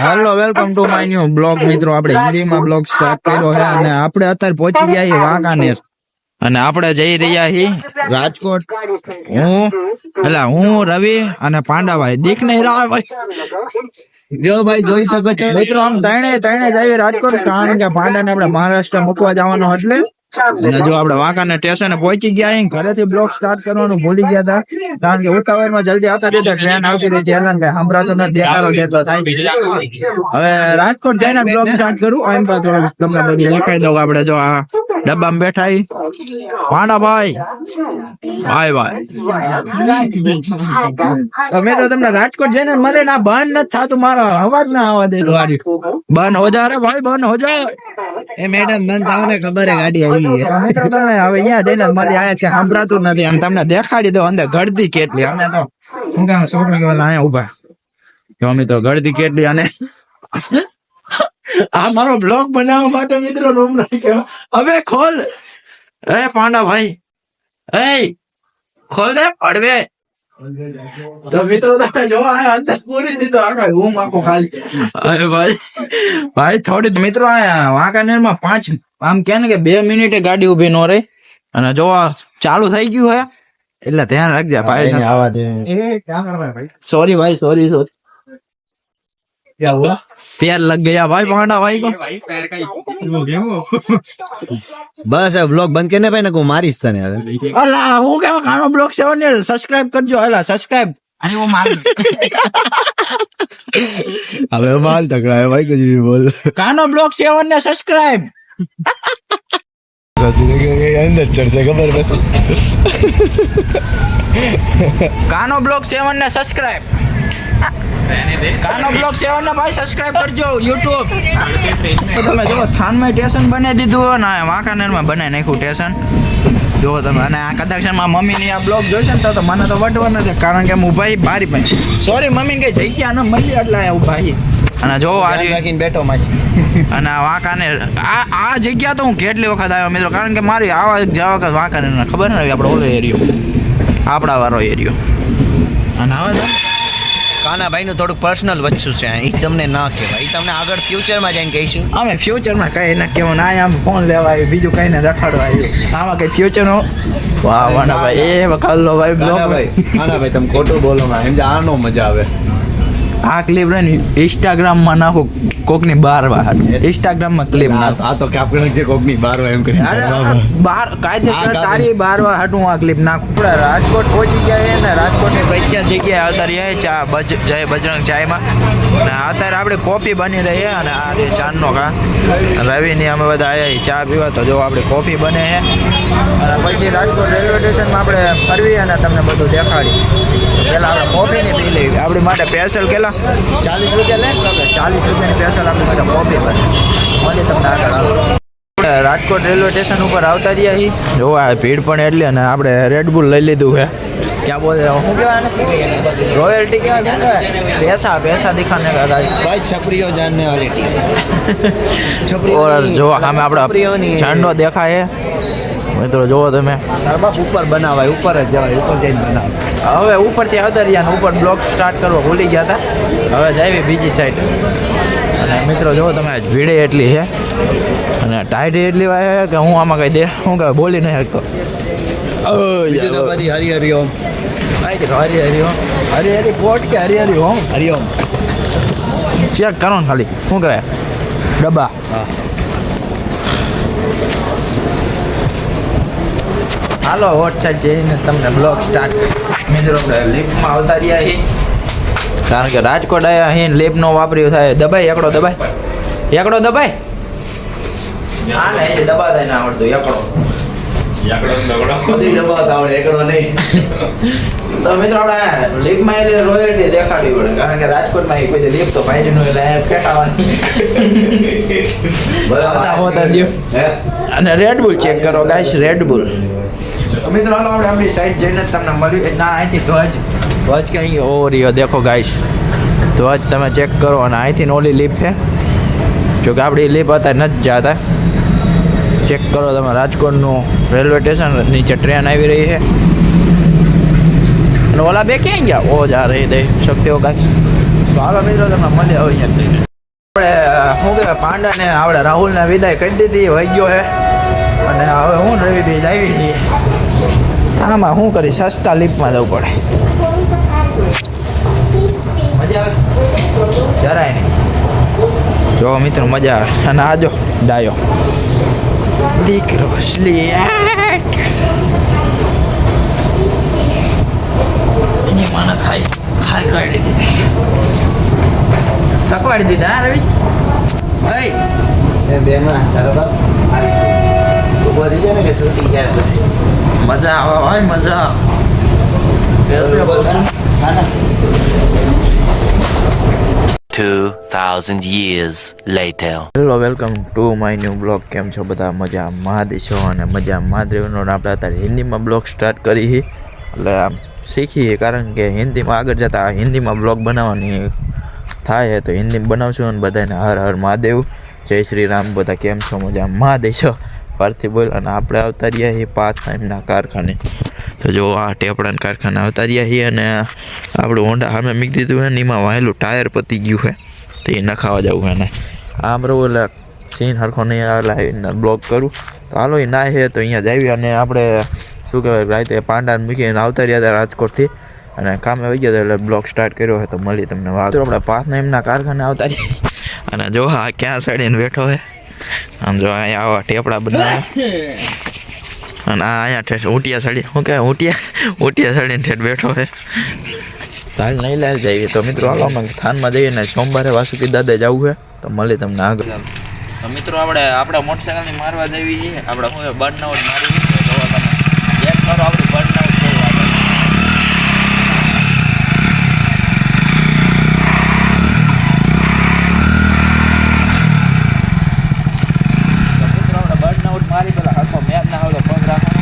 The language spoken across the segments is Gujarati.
Hello welcome to my new blog મિત્રો. આપણે હિન્દીમાં બ્લોગ સ્ટાર્ટ કર્યો છે અને આપણે અત્યારે પહોંચી ગયા છીએ વાંકાનેર. અને આપણે જઈ રહ્યા છીએ રાજકોટ. હું, એટલે હું, રવિ અને પાંડાભાઈ. દીક નહીં રાહ, ભાઈ. જો ભાઈ, જોઈ શકો છો. મિત્રો, આમ તણે તણે જઈએ રાજકોટ, કારણ કે પાંડાને આપણે મહારાષ્ટ્ર મૂકવા જવાનો એટલે અને જો આપણે વાંકાને સ્ટેશને પહોંચી ગયા અહીં, ઘરેથી બ્લોક સ્ટાર્ટ કરવાનું ભૂલી ગયા હતા. કારણ કે ઉતાવળમાં જલ્દી આવતા રીતે ટ્રેન આવતી રહી ત્યારે કઈ સંભળાતો ન દેખાડો દેતો થાય હવે રાજકોટ જઈને બ્લોક સ્ટાર્ટ કરું એમ પર થોડું તમને બધું દેખાડી દઉં આપણે, જો આ ડબ્બામાં બેઠા. પાંડા ભાઈ. ભાઈ ભાઈ. તમે તો તમને રાજકોટ જઈને મને ના બંધ નથી થતું, મારો અવાજ ના આવવા દે. ગાડી બંધ હો જા રે ભાઈ, બંધ હો જા. એ મેડમ, મને તમને ખબર હે ગાડી આવી. અમે તો હું કેટલી અને આ મારો બ્લોગ બનાવવા માટે મિત્રો રૂમ રાખ્યો હવે ખોલ. એ પાંડા ભાઈ એ ખોલ દે, પડવે. તો મિત્રો તમે અંદર પૂરી દીધો આખા હું આખો ખાલી. અરે ભાઈ ભાઈ થોડી મિત્રો આયા વાંકાનેરમાં પાંચ આમ કે ને કે બે મિનિટે ગાડી ઊભી નો રહી. અને જો ચાલુ થઈ ગયું હે એટલે ધ્યાન રાખજે ભાઈ. આવા દે. સોરી ભાઈ? સોરી સોરી क्या हुआ? पैर लग गया भाई पांडा भाई को। भाई पैर का हो गया वो બસ હવે બ્લોગ બંધ કરીને ભાઈ ને હું મારીશ તને હવે અલા હું કેવા ખાનો બ્લોગ છે ને સબસ્ક્રાઇબ કરજો અલા સબસ્ક્રાઇબ અને હું માલ હવે માલ તકડાય ભાઈ કુછ ભી બોલ કાનો બ્લોગ સેવન ને સબસ્ક્રાઇબ અંદર ચડશે ખબર પછી કાનો બ્લોક સેવન ને સબસ્ક્રાઇબ કાનો બ્લોગ સેવન ને ભાઈ સબસ્ક્રાઇબ કરજો યુટ્યુબ તો તમે જો થાનમાં સ્ટેશન બનાવી દીધું ને વાંકાનેરમાં બનાવી નાખ્યું સ્ટેશન જો તમે અને આ કદાચ મારા મમ્મીની આ બ્લોગ જોશે ને તો મને તો વટવા નથી કારણ કે હું ભાઈ બારી પણ સોરી મમ્મી કઈ જગ્યા ન મળી એટલે ઊભા છીએ. અને જો આ રાખીને બેઠો માસી. અને આ વાંકાનેર આ આ જગ્યા તો હું કેટલી વખત આવ્યો મિત્રો કારણ કે મારી આવા જવા વખત વાંકાને ખબર ને આપણો ઓલો એરિયો આપણા વાળો એરિયો અને હવે તો કાનાભાઈ નું થોડુંક પર્સનલ વચ્ચું છે. એ તમને ના કહેવાય. એ તમને આગળ ફ્યુચરમાં જઈને કહીશું. અમે ફ્યુચરમાં કઈ ના કેવું ના આમ ફોન લેવા આવ્યું બીજું કઈ ને રખાડવા આવ્યું. આમાં કઈ ફ્યુચરનો વાહ વાહ ભાઈ એ વખત લો ભાઈ બ્લોગ ભાઈ કાનાભાઈ તમે ખોટું બોલો એમ આનો મજા આવે. આ ક્લિપ ને ઇન્સ્ટાગ્રામમાં નાખો કોકની બાર વાર. ઇન્સ્ટાગ્રામમાં ક્લિપ નાખો. આ તો કાપડ જે કોકની બાર હોય એમ કરી બાર કાયદેસર તારી બાર વાર હાટું આ ક્લિપ નાખું. આપણે રાજકોટ પહોંચી ગયા છે ને રાજકોટની પ્રખ્યાત જગ્યાએ આવતા રહ્યા ચા બજ જય બજરંગ ચાયમાં અને અત્યારે આપણે કોફી બની રહી છે અને આ રે ચાંદનો કા રવિની અમે બધા આવ્યા ચા પીવા તો જો આપણે કોફી બને છે. અને પછી રાજકોટ રેલવે સ્ટેશનમાં આપણે ફરવી અને તમને બધું દેખાડી. પહેલાં આપણે કોફીની પી લેવી. આપણી માટે સ્પેશિયલ કેટલા ચાલીસ રૂપિયા લે? ચાલીસ રૂપિયાની સ્પેશિયલ આપણી માટે કોફી બને મને તમને આગળ આવો રાજકોટ રેલવે સ્ટેશન ઉપર આવતા રહ્યા અહીં જો આ ભીડ પણ એટલી અને આપણે રેડબુલ લઈ લીધું છે. ક્યાં બોલે? શું કહેવાય રોયલ્ટી કેવા શું કહેવાય? પૈસા પૈસા દિખાને કા ભાઈ છપરીઓ જાનને વાલી છપરીઓ જો આમે આપણે ઝંડો દેખાય મિત્રો જોવો તમે. ઉપર બનાવાય ઉપર જ જવાય ઉપર જઈને બનાવાય. હવે ઉપરથી આવતા ઉપર બ્લોક સ્ટાર્ટ કરવા ભૂલી ગયા હતા. હવે જાવી બીજી સાઈડ અને મિત્રો જોવો તમે ભીડે એટલી છે. અને ટાઈટ એટલી વાય છે કે હું આમાં કઈ દે હું કઈ બોલી નહીં શકતો. બધી હરી હરી ઓમ હરી હરી હો હરી હરી પોટ કે હરી હરી હો હરી ઓમ? ચેક કરો ને ખાલી. શું કહેવાય? ડબ્બા. હા. હાલો હોટ જઈને તમને બ્લોગ સ્ટાર્ટ કરી. મિત્રો લિફ્ટમાં આવતા રહ્યા છીએ. કારણ કે રાજકોટ આવ્યા અહીં લિફ્ટ નો વાપર્યું થાય. દબાઈ એકડો દબાઈ. એકડો દબાઈ. હા ને એ દબાતા ના આવડતું એકડો. આવડે નહીં. તો મિત્રો આપણે લીપમાં એટલે રોયલ્ટી દેખાડવી પડે. કારણ કે રાજકોટમાં કોઈ લિફ્ટ તો પાડી નું એટલે આવતા હોતા અને રેડબુલ ચેક કરો ગાઈસ રેડબુલ મિત્રો હાલો આપણે આપણી સાઈડ જઈને જ તમને મળ્યું. ના, અહીંથી ધ્વજ. ધ્વજ કઈ ઓ રહ્યો દેખો ગાઈસ ધ્વજ તમે ચેક કરો અને અહીંથી ઓલી લીપ છે. જો કે આપણી લીપ અત્યારે નથી જતા. ચેક કરો તમે, રાજકોટનું રેલવે સ્ટેશન નીચે ટ્રેન આવી રહી છે. અને ઓલા બે ક્યાં ગયા? ઓ જા રહી દે. શક્તિઓ કાંઈ તો હાલો મિત્રો તમે મળ્યા હોય અહીંયા હવે પાંડાને, આપણે રાહુલને વિદાય કરી દીધી, વહી ગયો હે અને હવે હું રવિ બી આવી છીએ આમાં શું કરી સસ્તા લીપમાં જવું પડે. મજા જરાય નહીં. જો મિત્રો, મજા આવે. અને આજો ડાયો. દીકરો એની માને ખાઈ ખાઈ કાઢી થકવાડી દીધા, હા, રવિ? ભાઈ. બેમાં બરાબર કે છૂટી જાય મજા આવે ભાઈ મજા 2,000 years later. Hello welcome to my new blog કેમ છો બધા? મજા મહાદેશો અને મજા મહાદેવનો આપણે અત્યારે હિન્દીમાં બ્લોગ સ્ટાર્ટ કરી. એટલે આમ શીખીએ કારણ કે હિન્દીમાં આગળ જતાં હિન્દીમાં બ્લોગ બનાવવાની થાય તો હિન્દીમાં બનાવશું અને બધાને હર હર મહાદેવ. જય શ્રી રામ બધા કેમ છો? મજા મહાદેશો પરથી બોલ અને આપણે આવતા રહ્યા છીએ પાંચ ટાઈમના કારખાને. તો જો આ ટેપડાના કારખાને આવતા રહ્યા છીએ અને આપણું હોન્ડા સામે મીક દીધું છે ને એમાં વાયેલું ટાયર પતી ગયું છે. તો એ નખાવા જવું છે ને આમ રહું એટલે સીન સરખો નહીં આવે બ્લોક કરું. તો હાલો, એ ના છે તો અહીંયા જાવી અને આપણે શું કહેવાય, રાતે પાંડાને મૂકીને આવતા રહ્યા હતા રાજકોટથી. અને કામે આવી ગયા એટલે બ્લોક સ્ટાર્ટ કર્યો હોય તો મળી તમને વાત. આપણે પાંચના એમના કારખાને આવતા રહી અને જો આ ક્યાં સડીને બેઠો છે? આમ જો અહીંયા આવા ટેપડા બનાવ્યા અને આ અહીંયા ઠેઠ ઊંટિયા સડી શું કહેવાય ઊંટિયા ઊંટિયા સડીને ઠેઠ બેઠો છે. હાલ નહીં લાલ જઈએ તો મિત્રો, હાલો, અમે થાનમાં જઈએ ને સોમવારે વાસુકી દાદા જવું છે. તો મળી તમને આગળ. તો મિત્રો, આપણે, આપણા મોટરસાઇકલની મારવા જવી છે આપણે શું બાર નવ મારી દવા તમે ચેક કરો આપણી બર્ન આઉટ કેવું આવે તો મિત્રો આપણે બર્ન આઉટ મારી પેલા આખો મેચ ના આવડો પગ રાખવાનો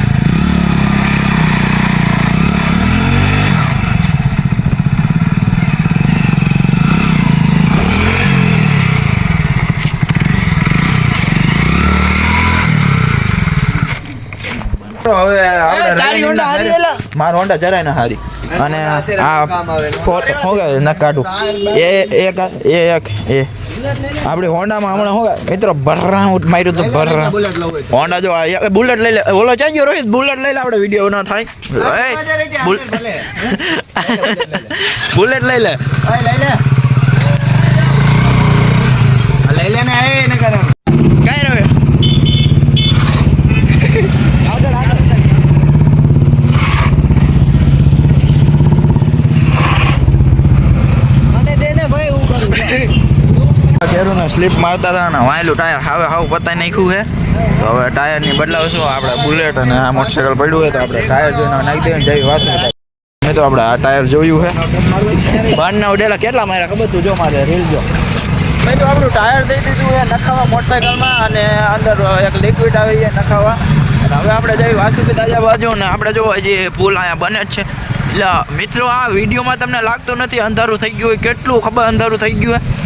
હવે આપણે તારી હોન્ડા હારી એલા? મારો હોન્ડા જરાય ના હારી અને આ શું કાઢું. એ એક એ એક એ. આપણે હોન્ડામાં હમણાં શું મિત્રો ભરરાઉટ માર્યું તો ભરરા. હોન્ડા જો આ એક બુલેટ લઈ લે. બોલો ચાઈ ગયો રોહિત? બુલેટ લઈ લે આપણે વીડિયો ના થાય. બુલેટ લઈ લે. લઈ લે આ લઈ લે ને એ ને કરે કઈ રહ્યો કેરું ને સ્લીપ મારતા હતા અને વાયેલું ટાયર હવે હાવ પતાઈ નાખ્યું છે. તો હવે ટાયરની બદલાવશું આપણે બુલેટ અને આ મોટરસાઇકલ પડ્યું હોય તો આપણે ટાયર જોઈને નાખી દઈએ જેવી વાત મેં તો આપણે આ ટાયર જોયું છે. બારના ઉડેલા કેટલા માર્યા ખબર તું? જો મારે રીલ જો. મેં તો આપણું ટાયર દઈ દીધું છે નખાવા મોટરસાઇકલમાં અને અંદર એક લિક્વિડ આવી છે નખાવા. હવે આપણે જઈ વાસુકી તાજા બાજુ ને આપણે જો હજી પુલ અહીંયા બને જ છે. એટલે મિત્રો, આ વિડીયોમાં તમને લાગતું નથી અંધારું થઈ ગયું હોય? કેટલું ખબર અંધારું થઈ ગયું હે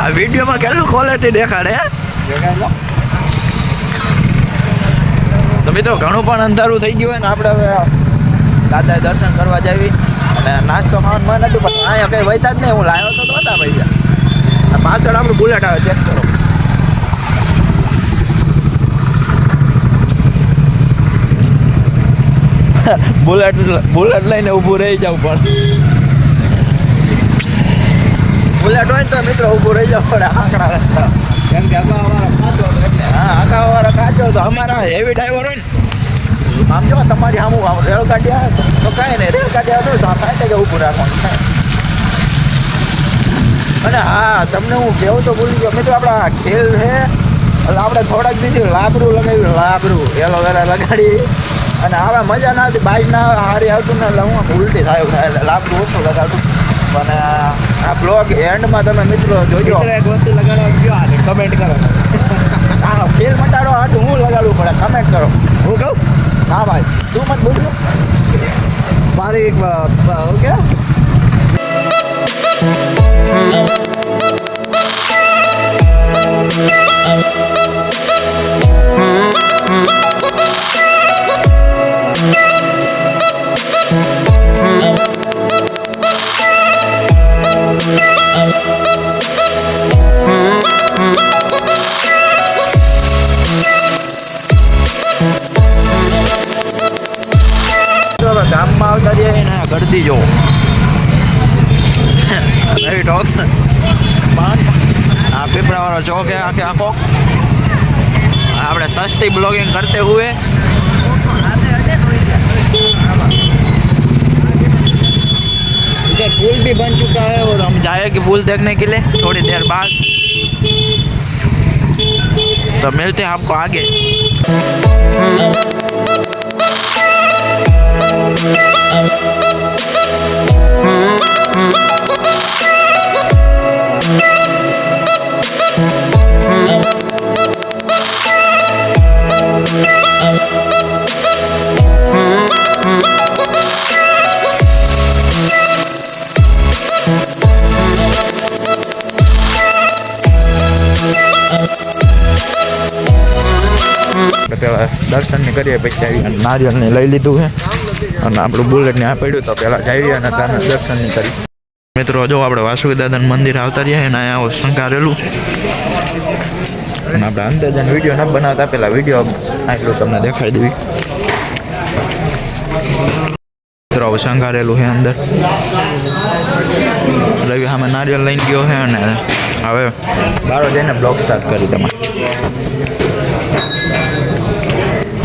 આ વિડીયોમાં કેટલું ક્વોલિટી દેખાડે? તો મિત્રો ઘણું પણ અંધારું થઈ ગયું હોય ને આપણે હવે દાદાએ દર્શન કરવા જાવી. અને નાસ્તો ખાવાનું મન હતું પણ અહીંયા કંઈ વહેતા જ નહીં. હું લાવ્યો તો નહોતા પૈસા પાછળ આપણું બુલેટ આવે ચેક કરો. બુલેટ બુલેટ લઈને ઊભું રહી જાવ પણ. બુલેટ હોય તો મિત્રો ઊભું રહી જાવ પડે આંકડા રસ્તા કેમ કે આમાં અમારો કાચો હતો એટલે. હા આખા વાળા કાચો તો અમારા હેવી ડ્રાઈવર હોય ને. આમ જો તમારી આમ આમ રેલ ગાડી આવે તો કાંઈ નહીં રેલ ગાડી આવે તો સાંભળે કે ઊભું રાખવાનું અને હા તમને હું કહેવું તો ભૂલી ગયો. મિત્રો આપણા ખેલ છે એટલે આપણે થોડાક દીધી લાબરું લગાવ્યું. લાબરું એલોવેરા લગાડી. અને હવે મજા ના હતી બાઇક ના હારી આવતું ને એટલે હું ઉલટી થાય લાબરું ઓછું લગાડું. અને આ બ્લોગ એન્ડમાં તમે મિત્રો જોજો. એક વસ્તુ લગાડવા ગયો આને કમેન્ટ કરો. હા ખેલ મટાડો હાથ હું લગાડવું પડે કમેન્ટ કરો. હું કહું? હા ભાઈ. તું મત બોલજો. મારી એક ઓકે Thank આપણાવાળો શોખ છે આખે આખો. આપણે સસ્તી બ્લોગિંગ કરતે હુએ. ادھر پول بھی بن چکا ہے اور ہم جائے گے پول دیکھنے کے لیے تھوڑی دیر بعد تو ملتے ہیں آپ کو آگے દર્શનને કરીએ, પછી આવી અને નારિયેળને લઈ લીધું છે. અને આપણું બુલેટને આ પડ્યું તો પહેલાં જઈએ અને ત્યાં દર્શનને કરી. મિત્રો, જો આપણે વાસુકી દાદાનું મંદિર આવતા રહ્યા અને અહીંયા શંકારેલું અને આપણે અંદર જઈને વીડિયો ન બનાવતા પહેલાં વીડિયો આટલું તમને દેખાડી દેવી. મિત્રો, હવે શંકારેલું છે અંદર. રવિ સામે નારિયેળ લઈને ગયો છે અને હવે બારો જઈને બ્લોગ સ્ટાર્ટ કરી તમારે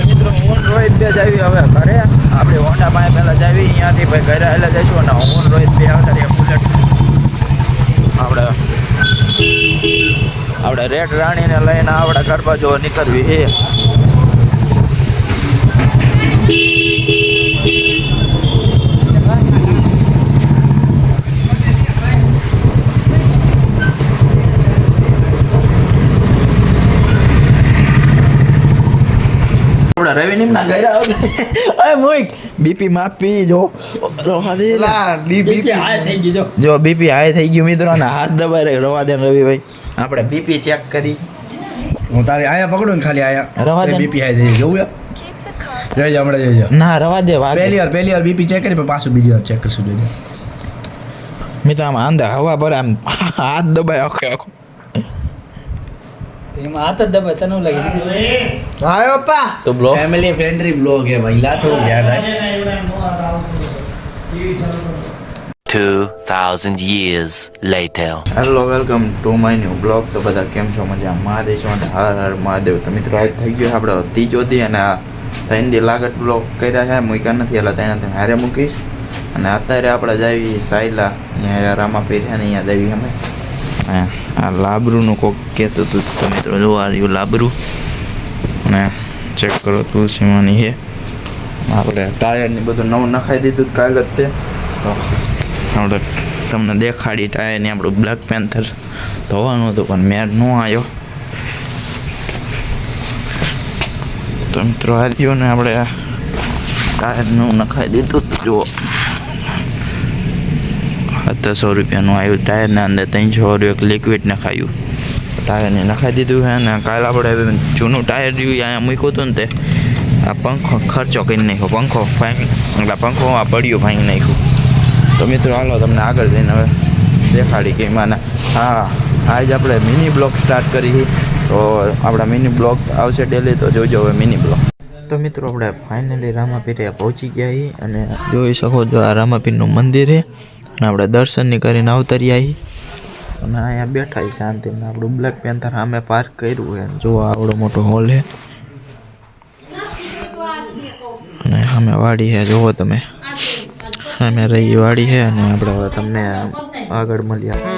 મિત્રો હું ને રોહિત બે જાવી હવે ઘરે આપણે હોન્ડા પાસે પહેલાં જાવી અહીંયાથી ભાઈ ઘરે એટલે જઈશું અને હું રોહિત બે આવતા બુલેટ. આપણે આપણે રેડ રાણીને લઈને આપણે ઘર બાજુ નીકળવી છે. આપણા રવિ ના આવતા અરે મોઈક. બીપી માપી જો. રવા દે જો. બીપી હાઈ થઈ ગયું મિત્રો ને હાથ દબાઈ રહ્યો. રવા દે રવિભાઈ આપણે બીપી ચેક કરી. હું તારી આયા પકડું ને ખાલી રવા દે. આયા બીપી હાઈ થઈ જોવું યાર? રહેજો હમણાં જોઈજો ના રવા દે વાત પહેલી વાર પહેલી વાર બીપી ચેક કરી પણ પાછું બીજી વાર ચેક કરશું જોઈજો મિત્રો આમ આંધા હવા પર આમ હાથ દબાય આખો આખો. એમાં હાથ જ દબાય તને લાગે? આયો પા તો બ્લોગ? ફેમિલી ફ્રેન્ડલી બ્લોગ હે ભાઈ લા થોડું ધ્યાન રાખ. 2,000 years later. Hello welcome to my new blog તો બધા કેમ છો? મજા? મહાદેવ છો? અને હર હર મહાદેવ. તો મિત્રો આજ થઈ ગયો આપણે દી અને આ ત્રણ દી લાગત બ્લોગ કર્યા છે. મૂક્યા નથી એટલે ત્યાં તમે હારે મૂકીશ. અને અત્યારે આપણે જાવી સાયલા. અહીંયા રામા છે ને અહીંયા જાવી અમે. અને આ લાબરુનું કોક કહેતું હતું. તો મિત્રો જો આ રહ્યું લાબરું. અને ચેક કરો, તુલસીમાંની હે. આપણે ટાયરને બધું નવું નખાઈ દીધું કાલે જ તે. આપણે તમને દેખાડી ટાયરની આપણું બ્લેક પેન્થર ધોવાનું હતું, પણ મેર ન આવ્યો. તો મિત્રો આ રહ્યું ને આપણે ટાયરનું નખાઈ દીધું. જુઓ. સત્તરસો રૂપિયાનું આવ્યું, ટાયરના અંદર ત્રણસો રૂપિયા લિક્વિડ નખાયું. ટાયરને નખાઈ દીધું છે ને કાલે આપણે જૂનું ટાયર રહ્યું અહીંયા મૂક્યું હતું ને તે. આ પંખો ખર્ચો કરી નાખ્યો, પંખો ભાંગી, એટલે પંખો આ પડ્યો ભાઈ નાખ્યું. તો મિત્રો, હાલો તમને આગળ જઈને હવે દેખાડી કે એમાં હા, આજ આપણે મિની બ્લોગ સ્ટાર્ટ કરી તો આપણા મિની બ્લોગ આવશે ડેલી તો જોજો હવે મિની બ્લોગ તો મિત્રો, આપણે ફાઇનલી રામાપીરે પહોંચી ગયા અને જોઈ શકો છો આ રામાપીરનું મંદિર છે. આપણે દર્શનની કરીને અવતરી આવી અને અહીંયા બેઠા છીએ શાંતિને આપણું બ્લેક પેન્થર સામે પાર્ક કર્યું હોય જોવો આવડો મોટો હોલ છે. અને સામે વાડી છે. જુઓ તમે. સામે રહી વાડી છે. અને આપણે તમને આગળ મળ્યા.